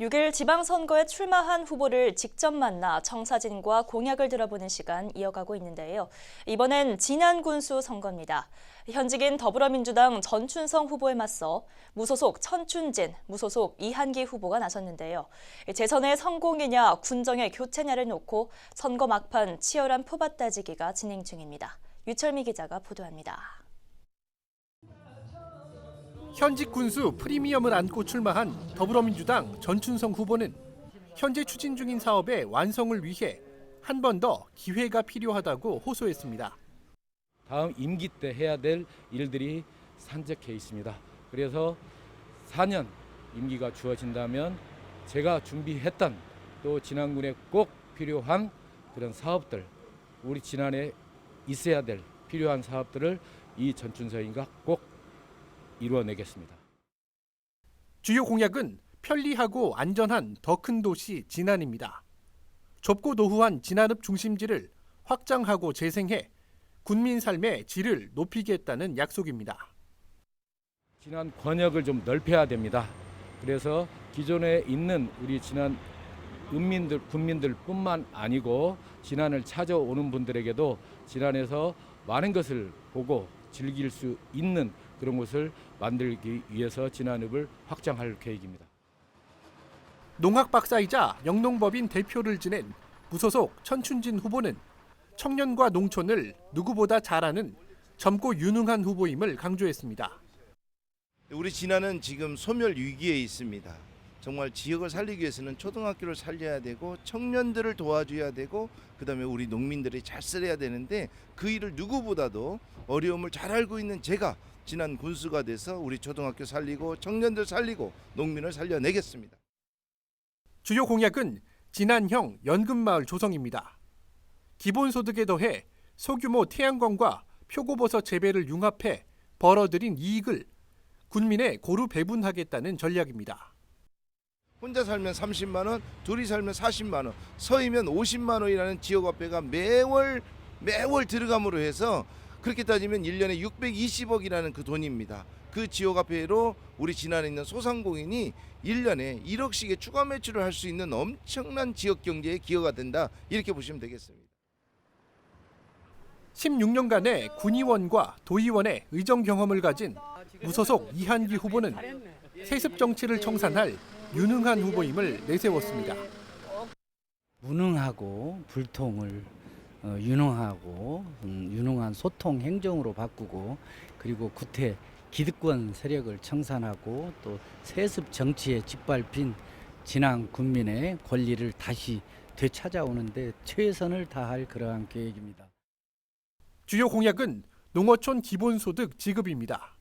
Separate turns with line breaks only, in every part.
6일 지방선거에 출마한 후보를 직접 만나 청사진과 공약을 들어보는 시간 이어가고 있는데요. 이번엔 진안 군수 선거입니다. 현직인 더불어민주당 전춘성 후보에 맞서 무소속 천춘진, 무소속 이한기 후보가 나섰는데요. 재선의 성공이냐 군정의 교체냐를 놓고 선거 막판 치열한 표밭 따지기가 진행 중입니다. 유철미 기자가 보도합니다.
현직 군수 프리미엄을 안고 출마한 더불어민주당 전춘성 후보는 현재 추진 중인 사업의 완성을 위해 한 번 더 기회가 필요하다고 호소했습니다.
다음 임기 때 해야 될 일들이 산적해 있습니다. 그래서 4년 임기가 주어진다면 제가 준비했던 또 진안군에 꼭 필요한 그런 사업들 우리 진안에 있어야 될 필요한 사업들을 이 전춘서인가 꼭 이루어내겠습니다.
주요 공약은 편리하고 안전한 더 큰 도시 진안입니다. 좁고 노후한 진안읍 중심지를 확장하고 재생해 군민 삶의 질을 높이겠다는 약속입니다.
진안 권역을 좀 넓혀야 됩니다. 그래서 기존에 있는 우리 진안 은민들, 군민들뿐만 아니고 진안을 찾아오는 분들에게도 진안에서 많은 것을 보고 즐길 수 있는 그런 곳을 만들기 위해서 진안읍을 확장할 계획입니다.
농학 박사이자 영농법인 대표를 지낸 무소속 천춘진 후보는 청년과 농촌을 누구보다 잘 아는 젊고 유능한 후보임을 강조했습니다.
우리 진안은 지금 소멸 위기에 있습니다. 정말 지역을 살리기 위해서는 초등학교를 살려야 되고 청년들을 도와줘야 되고 그다음에 우리 농민들이 잘 살아야 되는데 그 일을 누구보다도 어려움을 잘 알고 있는 제가 진안 군수가 돼서 우리 초등학교 살리고 청년들 살리고 농민을 살려내겠습니다.
주요 공약은 진안형 연금마을 조성입니다. 기본소득에 더해 소규모 태양광과 표고버섯 재배를 융합해 벌어들인 이익을 군민에 고루 배분하겠다는 전략입니다.
혼자 살면 30만 원, 둘이 살면 40만 원, 서이면 50만 원이라는 지역 화폐가 매월 매월 들어감으로 해서 그렇게 따지면 1년에 620억이라는 그 돈입니다. 그 지역 화폐로 우리 진안에 있는 소상공인이 1년에 1억씩의 추가 매출을 할 수 있는 엄청난 지역 경제의 기여가 된다. 이렇게 보시면 되겠습니다.
16년간의 군의원과 도의원의 의정 경험을 가진 무소속 이한기 후보는 세습 정치를 청산할 유능한 후보임을 내세웠습니다.
무능하고 불통을 어, 유능하고 음, 유능한 소통 행정으로 바꾸고 그리고 구태 기득권 세력을 청산하고 또 세습 정치에 짓밟힌 진앙 군민의 권리를 다시 되찾아오는데 최선을 다할 그러한 계획입니다.
주요 공약은 농어촌 기본소득 지급입니다.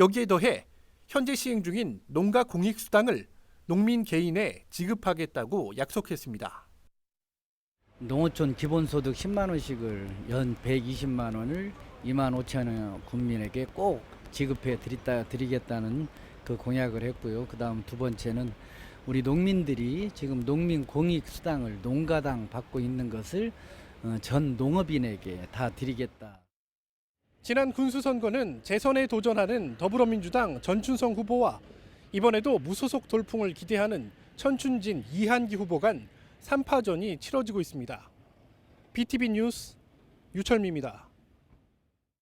여기에 더해 현재 시행 중인 농가 공익수당을 농민 개인에 지급하겠다고 약속했습니다.
농어촌 기본소득 10만 원씩을 연 120만 원을 2만 5천 원 국민에게 꼭 지급해 드리다 드리겠다는 그 공약을 했고요. 그다음 두 번째는 우리 농민들이 지금 농민 공익 수당을 농가당 받고 있는 것을 어, 전 농업인에게 다 드리겠다.
지난 군수선거는 재선에 도전하는 더불어민주당 전춘성 후보와 이번에도 무소속 돌풍을 기대하는 천춘진 이한기 후보 간 3파전이 치러지고 있습니다. BTV 뉴스 유철미입니다.